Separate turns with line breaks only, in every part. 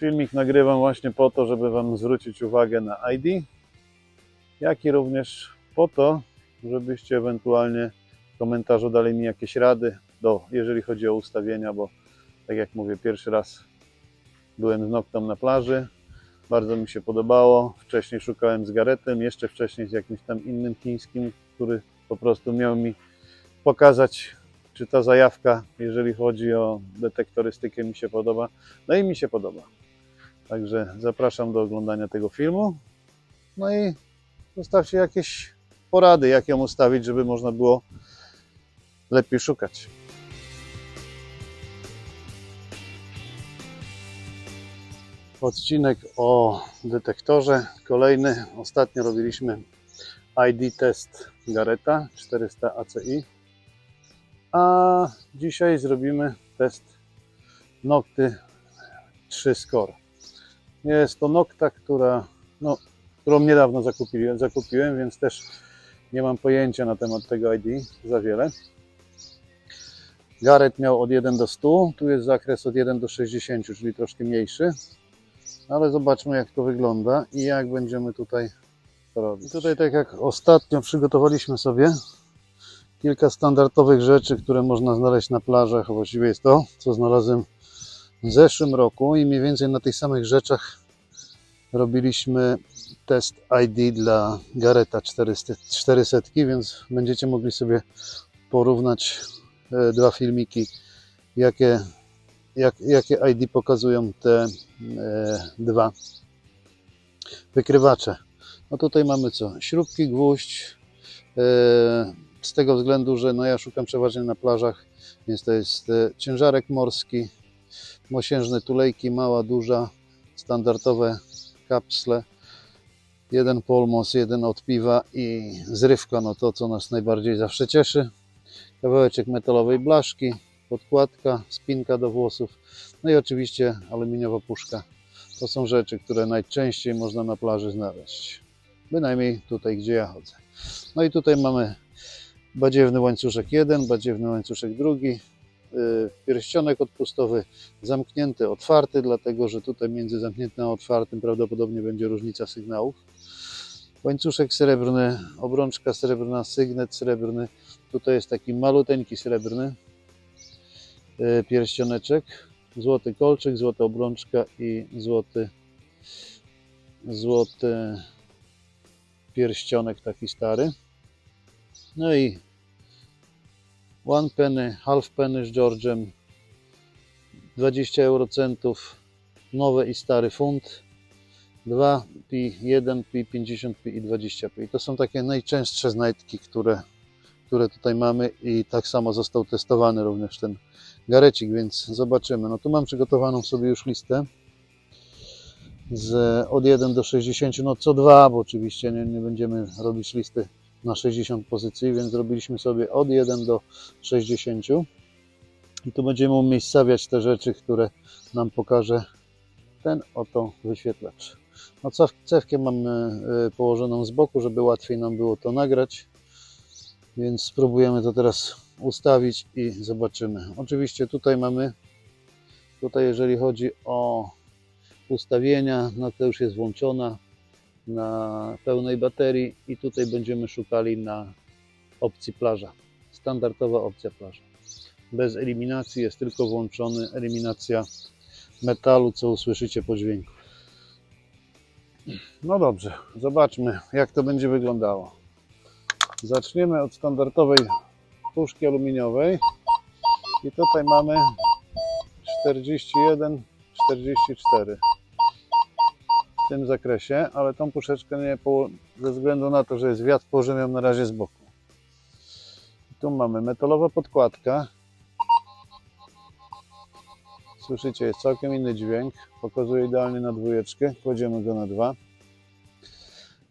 filmik nagrywam właśnie po to, żeby Wam zwrócić uwagę na ID, jak i również po to, żebyście ewentualnie w komentarzu dali mi jakieś rady, do, jeżeli chodzi o ustawienia, bo tak jak mówię, pierwszy raz byłem z Noctą na plaży, bardzo mi się podobało. Wcześniej szukałem z Garetem, jeszcze wcześniej z jakimś tam innym chińskim, który po prostu miał mi pokazać, czy ta zajawka, jeżeli chodzi o detektorystykę, mi się podoba. No i mi się podoba. Także zapraszam do oglądania tego filmu. No i zostawcie jakieś porady, jak ją ustawić, żeby można było lepiej szukać. Odcinek o detektorze. Kolejny. Ostatnio robiliśmy ID test Gareta 400 ACI. A dzisiaj zrobimy test Nocty 3 Score. Jest to Nocta, która, no, którą niedawno zakupiłem, zakupiłem, więc też nie mam pojęcia na temat tego ID za wiele. Gareth miał od 1 do 100, tu jest zakres od 1 do 60, czyli troszkę mniejszy. Ale zobaczmy jak to wygląda i jak będziemy tutaj robić. I tutaj tak jak ostatnio przygotowaliśmy sobie kilka standardowych rzeczy, które można znaleźć na plażach, właściwie jest to, co znalazłem w zeszłym roku i mniej więcej na tych samych rzeczach robiliśmy test ID dla Gareta 400, 400 więc będziecie mogli sobie porównać e, dwa filmiki, jakie, jak, jakie ID pokazują te e, dwa wykrywacze. No tutaj mamy co? Śrubki, gwóźdź. E, z tego względu, że no ja szukam przeważnie na plażach, więc to jest ciężarek morski, mosiężne tulejki, mała, duża, standardowe kapsle. Jeden polmos, jeden od piwa i zrywka, no to co nas najbardziej zawsze cieszy. Kawałeczek metalowej blaszki, podkładka, spinka do włosów, no i oczywiście aluminiowa puszka. To są rzeczy, które najczęściej można na plaży znaleźć. Bynajmniej tutaj, gdzie ja chodzę. No i tutaj mamy badziewny łańcuszek jeden, badziewny łańcuszek drugi, pierścionek odpustowy zamknięty, otwarty, dlatego że tutaj między zamkniętym a otwartym prawdopodobnie będzie różnica sygnałów. Łańcuszek srebrny, obrączka srebrna, sygnet srebrny. Tutaj jest taki maluteńki srebrny yy, pierścioneczek, złoty kolczyk, złota obrączka i złoty, złoty pierścionek taki stary. No i one penny, half penny z George'em, 20 eurocentów, nowe i stary funt, 2 pi, 1 pi, 50 pi i 20 pi. To są takie najczęstsze znajdki, które, które tutaj mamy i tak samo został testowany również ten garecik, więc zobaczymy. No tu mam przygotowaną sobie już listę z od 1 do 60, no co dwa, bo oczywiście nie, nie będziemy robić listy na 60 pozycji, więc zrobiliśmy sobie od 1 do 60 i tu będziemy umiejscawiać te rzeczy, które nam pokaże ten oto wyświetlacz. No cew- cewkę mamy y, położoną z boku, żeby łatwiej nam było to nagrać, więc spróbujemy to teraz ustawić i zobaczymy. Oczywiście tutaj mamy, tutaj jeżeli chodzi o ustawienia, no to już jest włączona na pełnej baterii i tutaj będziemy szukali na opcji plaża. Standardowa opcja plaża. Bez eliminacji jest tylko włączony eliminacja metalu, co usłyszycie po dźwięku. No dobrze, zobaczmy jak to będzie wyglądało. Zaczniemy od standardowej puszki aluminiowej i tutaj mamy 41, 44 w tym zakresie, ale tą puszeczkę nie poło- ze względu na to, że jest wiatr, położyłem ją na razie z boku. Tu mamy metalowa podkładka. Słyszycie, jest całkiem inny dźwięk. Pokazuje idealnie na dwójeczkę. Kładziemy go na dwa.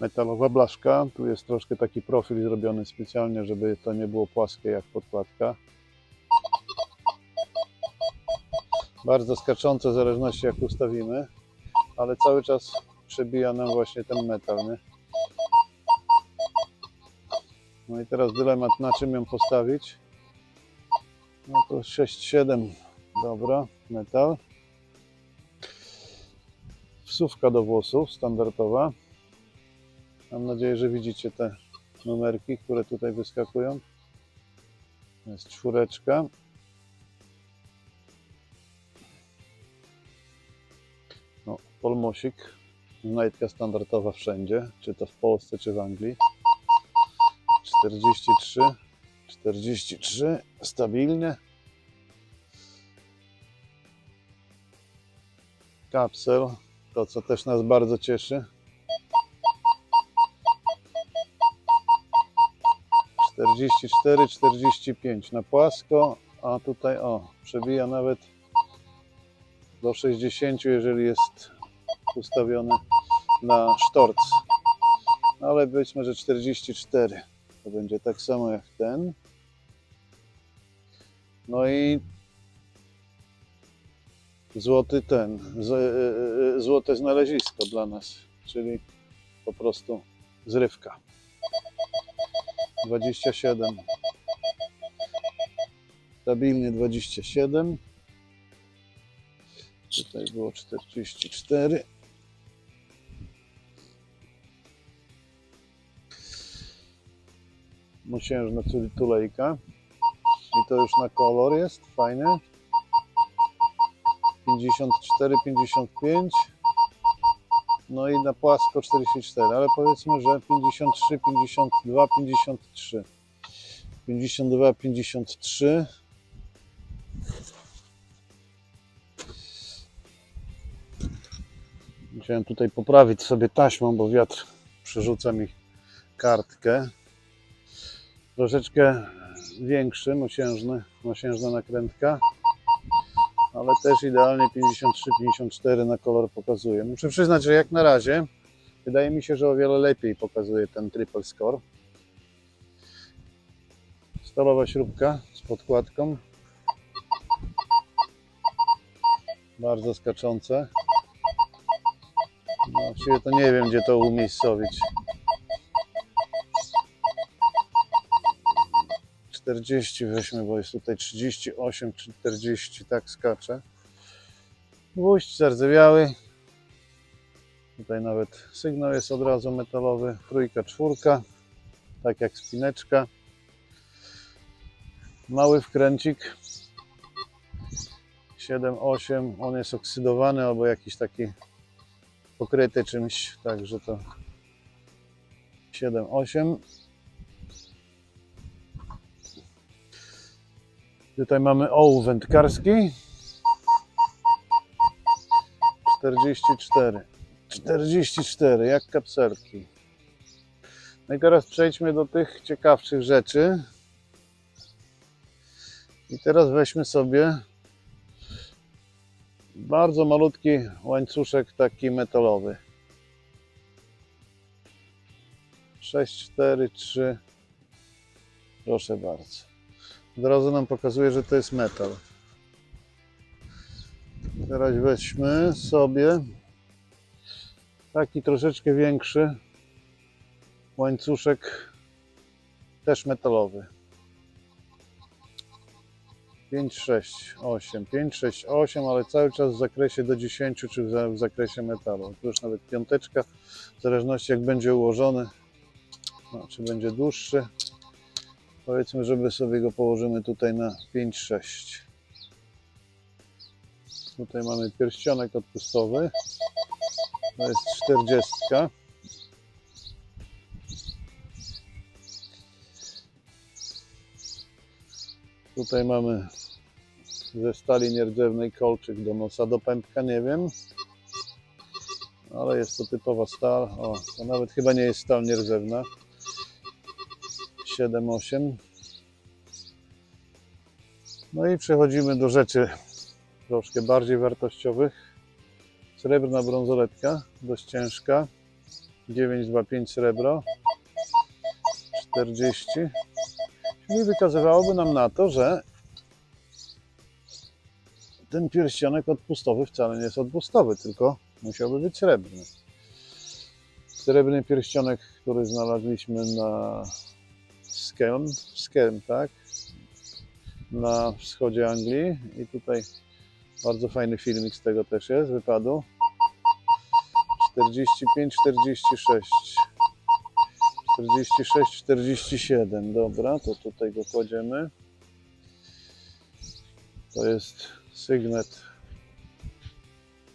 Metalowa blaszka. Tu jest troszkę taki profil zrobiony specjalnie, żeby to nie było płaskie jak podkładka. Bardzo skaczące w zależności jak ustawimy ale cały czas przebija nam właśnie ten metal, nie? No i teraz dylemat, na czym ją postawić. No to 6-7, dobra, metal. wsówka do włosów standardowa. Mam nadzieję, że widzicie te numerki, które tutaj wyskakują. Jest czwóreczka. Polmosik. Znajdka standardowa wszędzie, czy to w Polsce, czy w Anglii. 43, 43, stabilnie. Kapsel, to co też nas bardzo cieszy. 44, 45 na płasko, a tutaj o, przebija nawet do 60, jeżeli jest ustawiony na sztorc. Ale powiedzmy, że 44 to będzie tak samo jak ten. No i złoty ten, z, e, e, złote znalezisko dla nas, czyli po prostu zrywka. 27. Stabilnie 27. Tutaj było 44. Mosiężna czyli tulejka. I to już na kolor jest, fajnie. 54, 55. No i na płasko 44, ale powiedzmy, że 53, 52, 53. 52, 53. Musiałem tutaj poprawić sobie taśmą, bo wiatr przerzuca mi kartkę. Troszeczkę większy, mosiężny, mosiężna nakrętka ale też idealnie 53-54 na kolor pokazuje. Muszę przyznać, że jak na razie wydaje mi się, że o wiele lepiej pokazuje ten triple score. Stalowa śrubka z podkładką. Bardzo skaczące. No, właściwie to nie wiem, gdzie to umiejscowić. 40 weźmy, bo jest tutaj 38, 40, tak skacze. Gwóźdź zardzewiały. Tutaj nawet sygnał jest od razu metalowy. Trójka, czwórka, tak jak spineczka. Mały wkręcik. 7, 8, on jest oksydowany albo jakiś taki pokryty czymś, także to 7, Tutaj mamy ołów wędkarski. 44. 44, jak kapselki. No i teraz przejdźmy do tych ciekawszych rzeczy. I teraz weźmy sobie bardzo malutki łańcuszek taki metalowy. 6, 4, 3. Proszę bardzo. Od razu nam pokazuje, że to jest metal. Teraz weźmy sobie taki troszeczkę większy łańcuszek, też metalowy. 5, 6, 8, 5, 6, 8, ale cały czas w zakresie do 10 czy w za- w zakresie metalu. Tu już nawet piąteczka, w zależności jak będzie ułożony, no, czy będzie dłuższy. Powiedzmy, żeby sobie go położymy tutaj na 5-6. Tutaj mamy pierścionek odpustowy. To jest 40. Tutaj mamy ze stali nierdzewnej kolczyk do nosa, do pępka, nie wiem. Ale jest to typowa stal. O, to nawet chyba nie jest stal nierdzewna. 7, 8. No i przechodzimy do rzeczy troszkę bardziej wartościowych. Srebrna brązoletka, dość ciężka. 925 srebro. 40. Czyli wykazywałoby nam na to, że ten pierścionek odpustowy wcale nie jest odpustowy, tylko musiałby być srebrny. Srebrny pierścionek, który znaleźliśmy na Skelm, tak? Na wschodzie Anglii i tutaj bardzo fajny filmik z tego też jest, wypadu. 45, 46. 46, 47. Dobra, to tutaj go kładziemy. To jest sygnet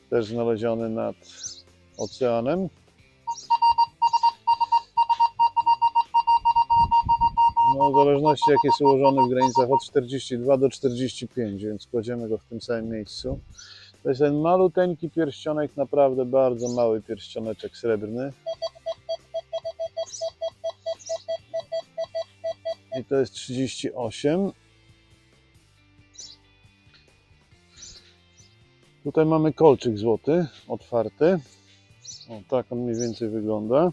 też znaleziony nad oceanem. No, w zależności jak jest ułożony w granicach od 42 do 45, więc kładziemy go w tym samym miejscu. To jest ten maluteńki pierścionek, naprawdę bardzo mały pierścioneczek srebrny. I to jest 38. Tutaj mamy kolczyk złoty, otwarty. O, tak on mniej więcej wygląda.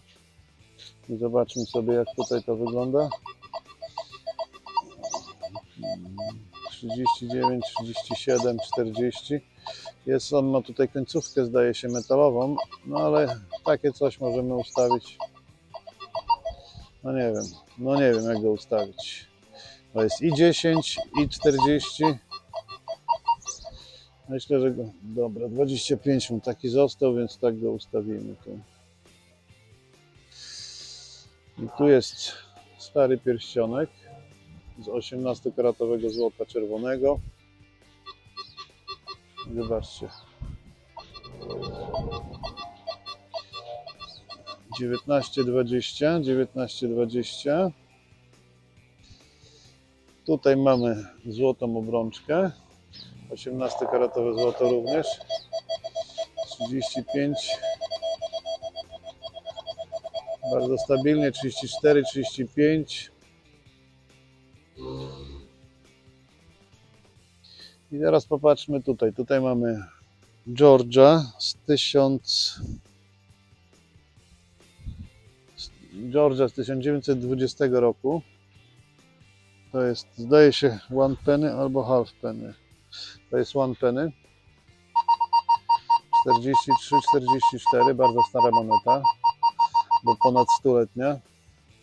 I zobaczmy sobie, jak tutaj to wygląda. 39, 37, 40. Jest on ma tutaj końcówkę, zdaje się, metalową, no ale takie coś możemy ustawić. No nie wiem, no nie wiem jak go ustawić. To jest i 10, i 40. Myślę, że go. Dobra, 25 mu taki został, więc tak go ustawimy tu. I tu jest stary pierścionek z 18-karatowego złota czerwonego. Zobaczcie. 1920, 1920. Tutaj mamy złotą obrączkę. 18-karatowe złoto również. 35. Bardzo stabilnie. 34, 35. I teraz popatrzmy tutaj. Tutaj mamy Georgia z 1000. Georgia z 1920 roku. To jest, zdaje się, one penny albo half penny. To jest one penny. 43, 44, bardzo stara moneta, bo ponad stuletnia.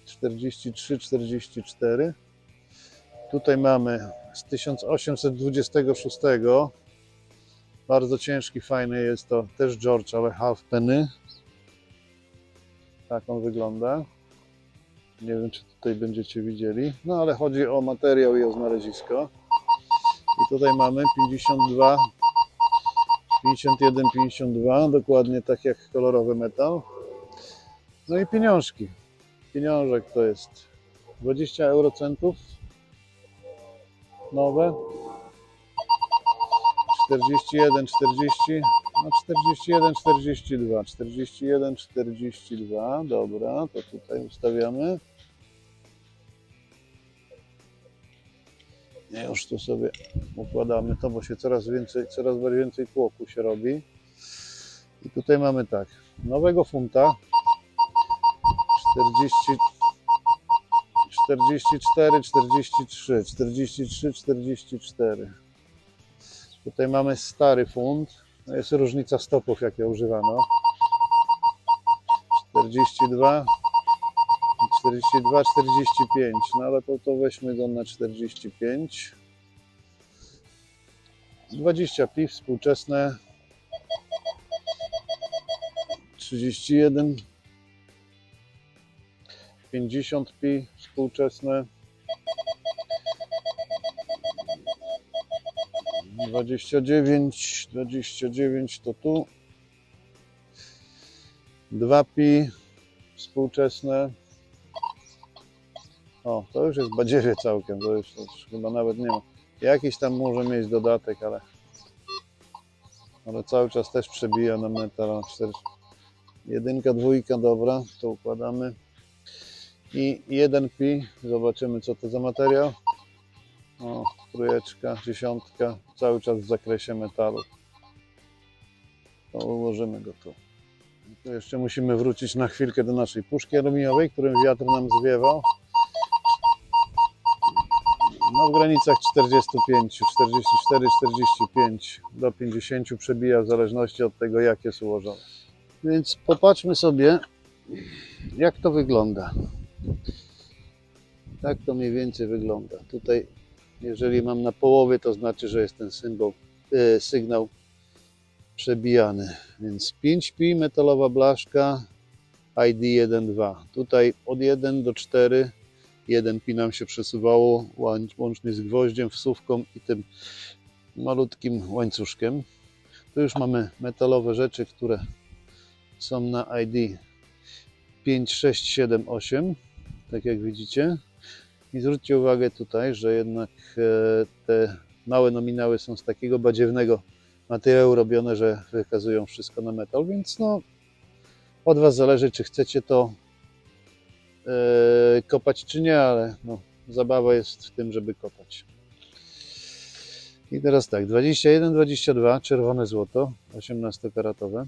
43, 44. Tutaj mamy z 1826. Bardzo ciężki, fajny jest to też George, ale half penny. Tak on wygląda. Nie wiem, czy tutaj będziecie widzieli. No ale chodzi o materiał i o znalezisko. I tutaj mamy 52, 51, 52, dokładnie tak jak kolorowy metal. No i pieniążki. Pieniążek to jest 20 eurocentów nowe. 41, 40, no 41, 42, 41, 42, dobra, to tutaj ustawiamy. I już tu sobie układamy to, bo się coraz więcej, coraz więcej tłoku się robi. I tutaj mamy tak, nowego funta 40, 44, 43, 43, 44. Tutaj mamy stary funt. No jest różnica stopów, jakie używano. 42, 42, 45. No ale to, to weźmy go na 45. 20 pi współczesne. 31. 50 pi współczesne. 29, 29 to tu. 2 pi współczesne. O, to już jest badziewie całkiem, to już, to już chyba nawet nie ma. Jakiś tam może mieć dodatek, ale ale cały czas też przebija na metal. 4. Jedynka, dwójka, dobra, to układamy. I 1 pi, zobaczymy co to za materiał. O, trójeczka, dziesiątka, cały czas w zakresie metalu. To ułożymy go tu. Tu jeszcze musimy wrócić na chwilkę do naszej puszki aluminiowej, którym wiatr nam zwiewał. No w granicach 45, 44, 45 do 50 przebija w zależności od tego jak jest ułożone. Więc popatrzmy sobie jak to wygląda. Tak to mniej więcej wygląda. Tutaj jeżeli mam na połowie, to znaczy, że jest ten symbol, e, sygnał przebijany. Więc 5 pi, metalowa blaszka, ID 1.2. Tutaj od 1 do 4, 1 pi nam się przesuwało łącznie z gwoździem, wsówką i tym malutkim łańcuszkiem. Tu już mamy metalowe rzeczy, które są na ID 5, 6, 7, 8, tak jak widzicie. I zwróćcie uwagę tutaj, że jednak e, te małe nominały są z takiego badziewnego materiału robione, że wykazują wszystko na metal, więc no od Was zależy, czy chcecie to e, kopać, czy nie, ale no, zabawa jest w tym, żeby kopać. I teraz tak, 21, 22, czerwone złoto, 18-karatowe.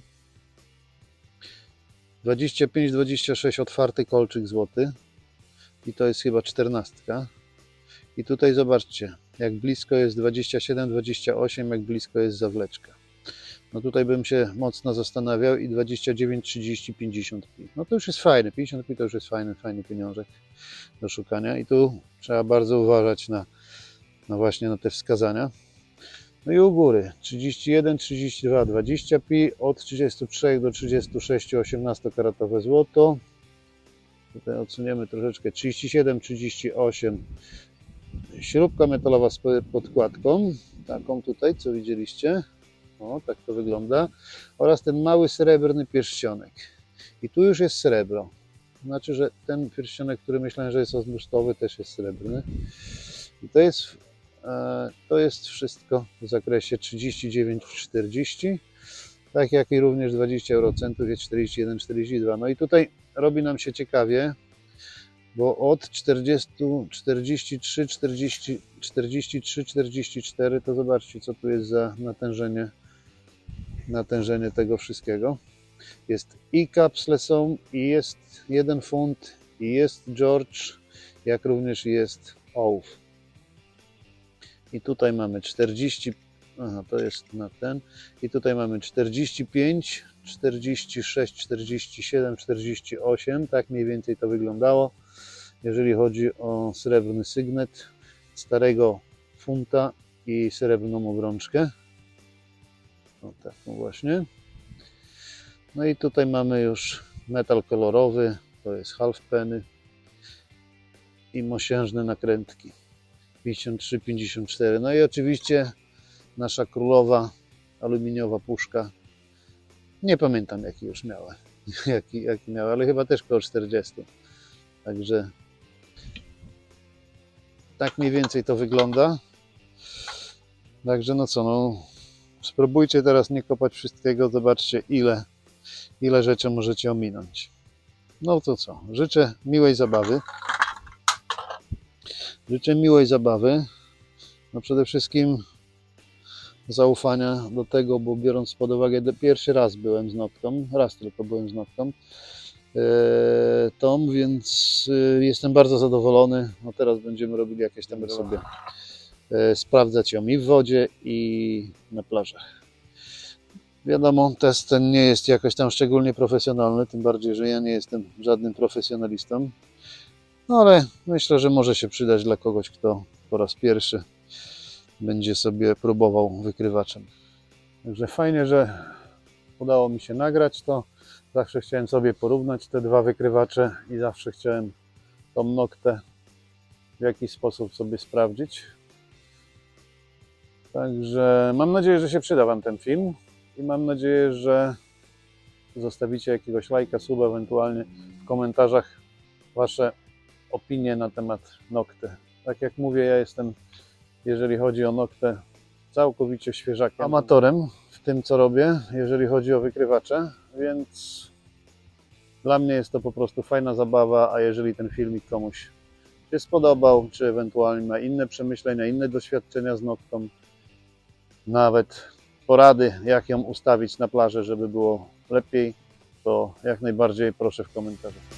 25, 26, otwarty kolczyk złoty. I to jest chyba 14. I tutaj zobaczcie, jak blisko jest 27, 28, jak blisko jest zawleczka. No tutaj bym się mocno zastanawiał i 29, 30, 50 pi. No to już jest fajne, 50 pi to już jest fajny, fajny pieniążek do szukania i tu trzeba bardzo uważać na, na właśnie na te wskazania. No i u góry 31, 32, 20 pi, od 33 do 36 18-karatowe złoto. Tutaj odsuniemy troszeczkę 37, 38 śrubka metalowa z podkładką, taką tutaj, co widzieliście. O, tak to wygląda. Oraz ten mały srebrny pierścionek. I tu już jest srebro. Znaczy, że ten pierścionek, który myślałem, że jest odbrusztowy, też jest srebrny. I to jest, e, to jest wszystko w zakresie 39-40. Tak jak i również 20 eurocentów jest 41-42. No i tutaj robi nam się ciekawie, bo od 40, 43, 40, 43, 44 to zobaczcie, co tu jest za natężenie, natężenie tego wszystkiego. Jest i kapsle są, i jest 1 funt, i jest George, jak również jest ołów. I tutaj mamy 40, aha, to jest na ten, i tutaj mamy 45, 46, 47, 48, tak mniej więcej to wyglądało jeżeli chodzi o srebrny sygnet starego funta i srebrną obrączkę. O taką właśnie. No i tutaj mamy już metal kolorowy, to jest half penny i mosiężne nakrętki 53-54. No i oczywiście nasza królowa aluminiowa puszka. Nie pamiętam jaki już miała, jaki, jaki miała, ale chyba też koło 40. Także tak mniej więcej to wygląda. Także no co, no spróbujcie teraz nie kopać wszystkiego, zobaczcie ile, ile rzeczy możecie ominąć. No to co, życzę miłej zabawy. Życzę miłej zabawy. No przede wszystkim zaufania do tego, bo biorąc pod uwagę, pierwszy raz byłem z Noktą, raz tylko byłem z Noktą, e, Tom, więc e, jestem bardzo zadowolony. No teraz będziemy robili jakieś tam sobie e, sprawdzać ją i w wodzie i na plażach. Wiadomo, test ten nie jest jakoś tam szczególnie profesjonalny, tym bardziej, że ja nie jestem żadnym profesjonalistą. No ale myślę, że może się przydać dla kogoś, kto po raz pierwszy będzie sobie próbował wykrywaczem. Także fajnie, że udało mi się nagrać to. Zawsze chciałem sobie porównać te dwa wykrywacze i zawsze chciałem tą noktę w jakiś sposób sobie sprawdzić. Także mam nadzieję, że się przyda Wam ten film i mam nadzieję, że zostawicie jakiegoś lajka, suba, ewentualnie w komentarzach Wasze opinie na temat Nokty. Tak jak mówię, ja jestem, jeżeli chodzi o Noktę, całkowicie świeżakiem, amatorem w tym, co robię, jeżeli chodzi o wykrywacze, więc dla mnie jest to po prostu fajna zabawa, a jeżeli ten filmik komuś się spodobał, czy ewentualnie ma inne przemyślenia, inne doświadczenia z Noktą, nawet porady, jak ją ustawić na plaży, żeby było lepiej, to jak najbardziej proszę w komentarzach.